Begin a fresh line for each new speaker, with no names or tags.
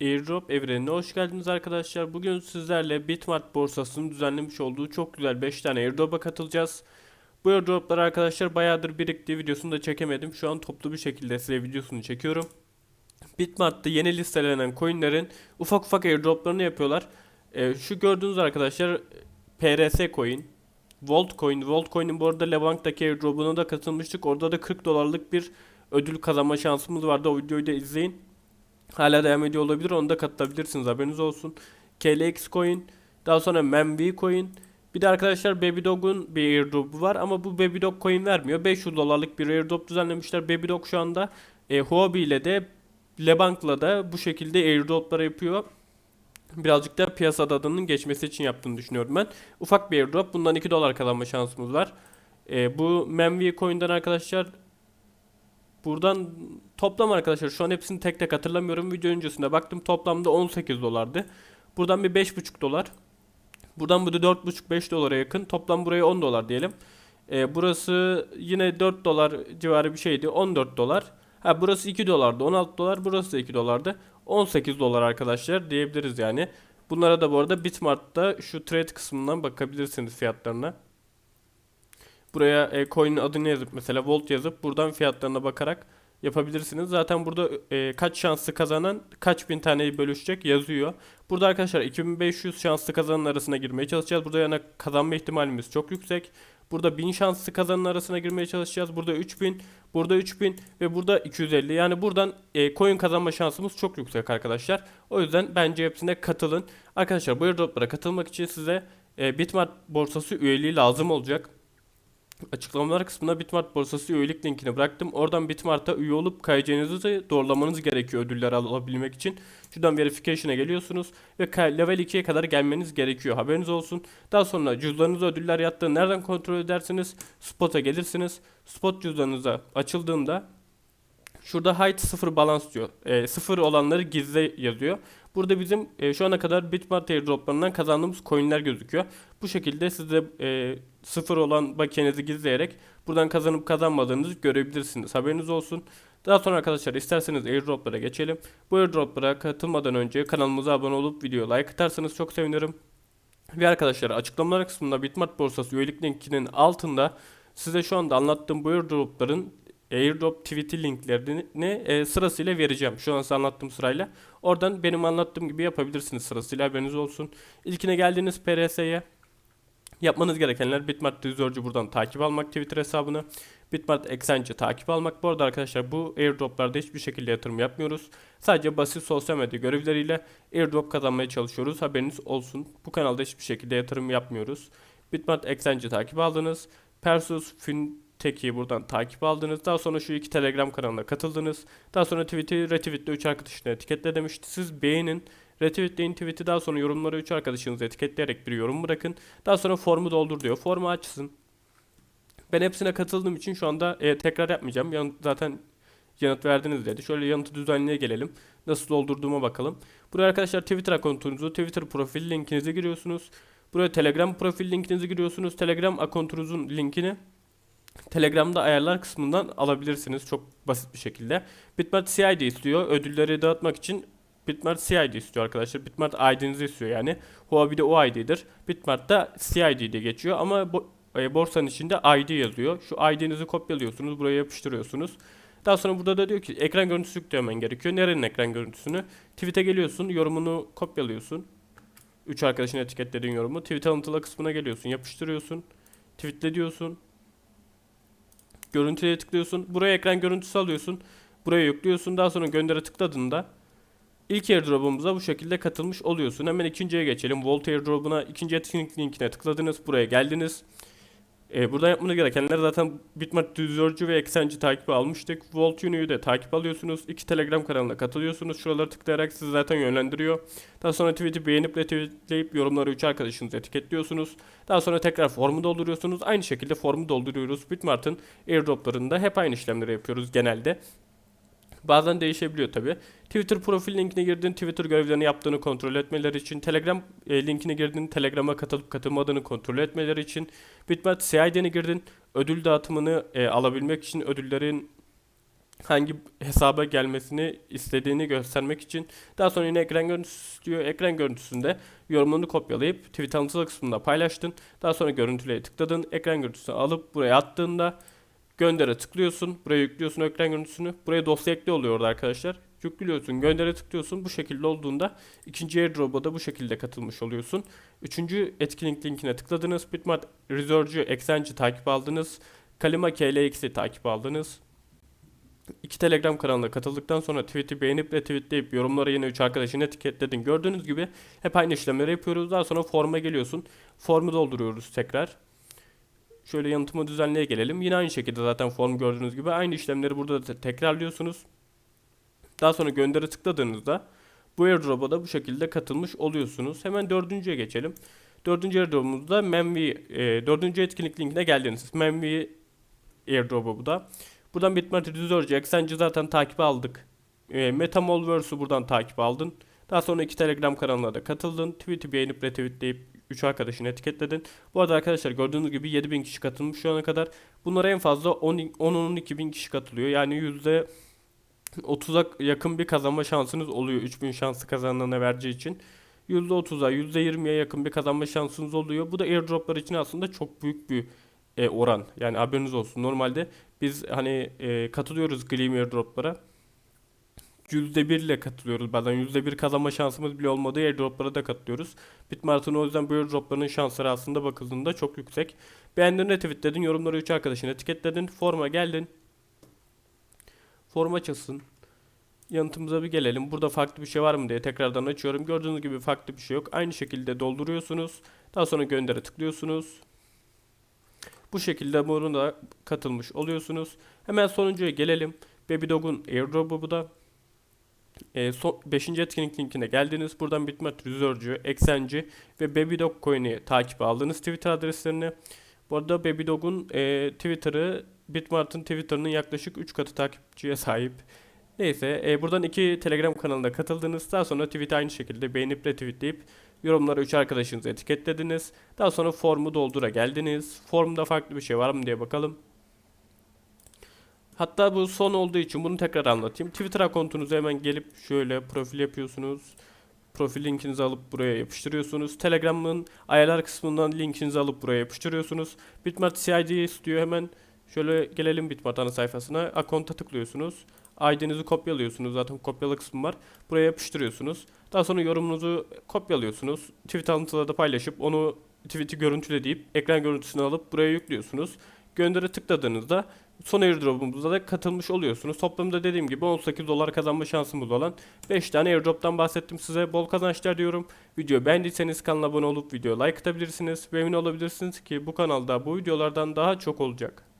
Airdrop evrenine hoş geldiniz arkadaşlar. Bugün sizlerle Bitmart borsasının düzenlemiş olduğu çok güzel 5 tane airdrop'a katılacağız. Bu airdroplar arkadaşlar bayağıdır birikti. Videosunu da çekemedim. Şu an toplu bir şekilde size videosunu çekiyorum. Bitmart'ta yeni listelenen coinlerin ufak ufak airdroplarını yapıyorlar. Ee, şu gördüğünüz arkadaşlar PRS coin, Volt coin. Volt coin'in bu arada Lebank'taki airdrop'una da katılmıştık. Orada da 40 dolarlık bir ödül kazanma şansımız vardı. O videoyu da izleyin. Hala devam ediyor olabilir. Onu da katılabilirsiniz. Haberiniz olsun. KLX coin. Daha sonra MemV coin. Bir de arkadaşlar Babydog'un bir airdrop'u var ama bu Babydog coin vermiyor. 500 dolarlık bir airdrop düzenlemişler. Babydog şu anda e, Huobi ile de Lebank'la da bu şekilde airdrop'lar yapıyor. Birazcık da piyasada adının geçmesi için yaptığını düşünüyorum ben. Ufak bir airdrop. Bundan 2 dolar kazanma şansımız var. E, bu MemV coin'den arkadaşlar Buradan toplam arkadaşlar şu an hepsini tek tek hatırlamıyorum. Video öncesinde baktım toplamda 18 dolardı. Buradan bir 5,5 dolar. Buradan bu da 4,5-5 dolara yakın. Toplam buraya 10 dolar diyelim. Ee, burası yine 4 dolar civarı bir şeydi. 14 dolar. Ha burası 2 dolardı. 16 dolar. Burası da 2 dolardı. 18 dolar arkadaşlar diyebiliriz yani. Bunlara da bu arada Bitmart'ta şu trade kısmından bakabilirsiniz fiyatlarına. Buraya e, coin'in adını yazıp mesela volt yazıp buradan fiyatlarına bakarak yapabilirsiniz. Zaten burada e, kaç şanslı kazanan kaç bin taneyi bölüşecek yazıyor. Burada arkadaşlar 2500 şanslı kazanan arasına girmeye çalışacağız. Burada yana kazanma ihtimalimiz çok yüksek. Burada 1000 şanslı kazanan arasına girmeye çalışacağız. Burada 3000, burada 3000 ve burada 250. Yani buradan e, coin kazanma şansımız çok yüksek arkadaşlar. O yüzden bence hepsine katılın. Arkadaşlar bu airdroplara katılmak için size e, Bitmart borsası üyeliği lazım olacak. Açıklamalar kısmına Bitmart borsası üyelik linkini bıraktım. Oradan Bitmart'a üye olup kayacağınızı doğrulamanız gerekiyor ödüller alabilmek için. Şuradan verification'a geliyorsunuz ve level 2'ye kadar gelmeniz gerekiyor. Haberiniz olsun. Daha sonra cüzdanınıza ödüller yattığını nereden kontrol edersiniz? Spot'a gelirsiniz. Spot cüzdanınıza açıldığında Şurada hide sıfır balans diyor. E, sıfır olanları gizle yazıyor. Burada bizim e, şu ana kadar Bitmart airdroplarından kazandığımız coinler gözüküyor. Bu şekilde siz de e, sıfır olan bakiyenizi gizleyerek buradan kazanıp kazanmadığınızı görebilirsiniz. Haberiniz olsun. Daha sonra arkadaşlar isterseniz airdroplara geçelim. Bu airdroplara katılmadan önce kanalımıza abone olup video like atarsanız çok sevinirim. Ve arkadaşlar açıklamalar kısmında Bitmart borsası üyelik linkinin altında size şu anda anlattığım bu airdropların airdrop tweet'i linklerini e, sırasıyla vereceğim. Şu an size anlattığım sırayla. Oradan benim anlattığım gibi yapabilirsiniz sırasıyla haberiniz olsun. İlkine geldiğiniz PRS'ye yapmanız gerekenler Bitmart Research'ı buradan takip almak Twitter hesabını. Bitmart Exchange'ı takip almak. Bu arada arkadaşlar bu airdroplarda hiçbir şekilde yatırım yapmıyoruz. Sadece basit sosyal medya görevleriyle airdrop kazanmaya çalışıyoruz. Haberiniz olsun. Bu kanalda hiçbir şekilde yatırım yapmıyoruz. Bitmart Exchange'ı takip aldınız. Persus, Fin, Teki'yi buradan takip aldınız. Daha sonra şu iki Telegram kanalına katıldınız. Daha sonra tweet'i retweetle 3 arkadaşını etiketle demişti. Siz beğenin. Retweetleyin tweet'i daha sonra yorumlara 3 arkadaşınızı etiketleyerek bir yorum bırakın. Daha sonra formu doldur diyor. Formu açsın. Ben hepsine katıldığım için şu anda e, tekrar yapmayacağım. Yan, zaten yanıt verdiniz dedi. Şöyle yanıtı düzenliğe gelelim. Nasıl doldurduğuma bakalım. Buraya arkadaşlar Twitter akontunuzu, Twitter profil linkinizi giriyorsunuz. Buraya Telegram profil linkinizi giriyorsunuz. Telegram akontunuzun linkini Telegram'da ayarlar kısmından alabilirsiniz çok basit bir şekilde. Bitmart CID istiyor. Ödülleri dağıtmak için Bitmart CID istiyor arkadaşlar. Bitmart ID'nizi istiyor yani. Huobi de o ID'dir. Bitmart da CID diye geçiyor ama bo e, borsanın içinde ID yazıyor. Şu ID'nizi kopyalıyorsunuz. Buraya yapıştırıyorsunuz. Daha sonra burada da diyor ki ekran görüntüsü yüklemen gerekiyor. Nerenin ekran görüntüsünü? Tweet'e geliyorsun. Yorumunu kopyalıyorsun. 3 arkadaşın etiketlediğin yorumu. Tweet alıntıla kısmına geliyorsun. Yapıştırıyorsun. Tweetle diyorsun. Görüntüye tıklıyorsun. Buraya ekran görüntüsü alıyorsun. Buraya yüklüyorsun. Daha sonra göndere tıkladığında ilk airdrop'umuza bu şekilde katılmış oluyorsun. Hemen ikinciye geçelim. Volt airdrop'una ikinci etkinlik linkine tıkladınız. Buraya geldiniz. E, buradan yapmanız gerekenler zaten Bitmart Düzörcü ve Exenci takibi almıştık. Volt Uni'yi de takip alıyorsunuz. İki Telegram kanalına katılıyorsunuz. Şuraları tıklayarak sizi zaten yönlendiriyor. Daha sonra tweet'i beğenip retweetleyip yorumları 3 arkadaşınızı etiketliyorsunuz. Daha sonra tekrar formu dolduruyorsunuz. Aynı şekilde formu dolduruyoruz. Bitmart'ın airdroplarında hep aynı işlemleri yapıyoruz genelde. Bazen değişebiliyor tabi. Twitter profil linkine girdin, Twitter görevlerini yaptığını kontrol etmeleri için, Telegram e, linkine girdin, Telegram'a katılıp katılmadığını kontrol etmeleri için, Bitmart CID'ne girdin, ödül dağıtımını e, alabilmek için ödüllerin hangi hesaba gelmesini istediğini göstermek için. Daha sonra yine ekran görüntüsü istiyor. Ekran görüntüsünde yorumunu kopyalayıp tweet alıntı kısmında paylaştın. Daha sonra görüntüleye tıkladın. Ekran görüntüsünü alıp buraya attığında göndere tıklıyorsun. Buraya yüklüyorsun ekran görüntüsünü. Buraya dosya ekli oluyor arkadaşlar. Yüklüyorsun, göndere tıklıyorsun. Bu şekilde olduğunda ikinci airdrop'a da bu şekilde katılmış oluyorsun. Üçüncü etkinlik linkine tıkladınız. Bitmart Research'ı, Excenge'i takip aldınız. Kalima KLX'i takip aldınız. İki Telegram kanalına katıldıktan sonra tweet'i beğenip retweetleyip yorumlara yine 3 arkadaşını etiketledin. Gördüğünüz gibi hep aynı işlemleri yapıyoruz. Daha sonra forma geliyorsun. Formu dolduruyoruz tekrar. Şöyle yanıtımı düzenleye gelelim. Yine aynı şekilde zaten form gördüğünüz gibi aynı işlemleri burada da te- tekrarlıyorsunuz. Daha sonra gönderi tıkladığınızda bu airdrop'a da bu şekilde katılmış oluyorsunuz. Hemen dördüncüye geçelim. Dördüncü airdrop'umuzda Memvi, e, dördüncü etkinlik linkine geldiniz. Memvi airdrop'u bu da. Buradan Bitmart Research Excenge'i zaten takip aldık. E, Metamolverse'ü buradan takip aldın. Daha sonra iki Telegram kanalına da katıldın. Tweet'i beğenip retweetleyip 3 arkadaşını etiketledin. Bu arada arkadaşlar gördüğünüz gibi 7000 kişi katılmış şu ana kadar. Bunlara en fazla 10-12 bin kişi katılıyor. Yani yüzde 30'a yakın bir kazanma şansınız oluyor 3000 şansı kazanana vereceği için. %30'a %20'ye yakın bir kazanma şansınız oluyor. Bu da airdroplar için aslında çok büyük bir e, oran. Yani haberiniz olsun. Normalde biz hani e, katılıyoruz Gleam airdroplara. %1 ile katılıyoruz bazen. %1 kazanma şansımız bile olmadığı airdroplara da katılıyoruz. Bitmart'ın o yüzden bu airdropların şansları aslında bakıldığında çok yüksek. Beğendin, retweetledin, yorumları 3 arkadaşını etiketledin, forma geldin. Form açılsın. Yanıtımıza bir gelelim. Burada farklı bir şey var mı diye tekrardan açıyorum. Gördüğünüz gibi farklı bir şey yok. Aynı şekilde dolduruyorsunuz. Daha sonra göndere tıklıyorsunuz. Bu şekilde bunu da katılmış oluyorsunuz. Hemen sonuncuya gelelim. Babydog'un airdrop'u bu da. 5. etkinlik linkine geldiniz. Buradan Bitmart Research'ı, Excenge'i ve Babydog Coin'i takip aldınız Twitter adreslerini. Bu arada Babydog'un e, Twitter'ı Bitmart'ın Twitter'ının yaklaşık 3 katı takipçiye sahip. Neyse e, buradan iki Telegram kanalına katıldınız. Daha sonra tweet'i aynı şekilde beğenip retweetleyip yorumlara 3 arkadaşınızı etiketlediniz. Daha sonra formu doldura geldiniz. Formda farklı bir şey var mı diye bakalım. Hatta bu son olduğu için bunu tekrar anlatayım. Twitter akontunuza hemen gelip şöyle profil yapıyorsunuz. Profil linkinizi alıp buraya yapıştırıyorsunuz. Telegram'ın ayarlar kısmından linkinizi alıp buraya yapıştırıyorsunuz. Bitmart CID istiyor hemen. Şöyle gelelim Bitmart ana sayfasına. Akonta tıklıyorsunuz. ID'nizi kopyalıyorsunuz. Zaten kopyala kısmı var. Buraya yapıştırıyorsunuz. Daha sonra yorumunuzu kopyalıyorsunuz. Tweet alıntıları da paylaşıp onu tweet'i görüntüle deyip ekran görüntüsünü alıp buraya yüklüyorsunuz. Gönderi tıkladığınızda son airdrop'umuza da katılmış oluyorsunuz. Toplamda dediğim gibi 18 dolar kazanma şansımız olan 5 tane airdrop'tan bahsettim size. Bol kazançlar diyorum. Video beğendiyseniz kanala abone olup video like atabilirsiniz. Emin olabilirsiniz ki bu kanalda bu videolardan daha çok olacak.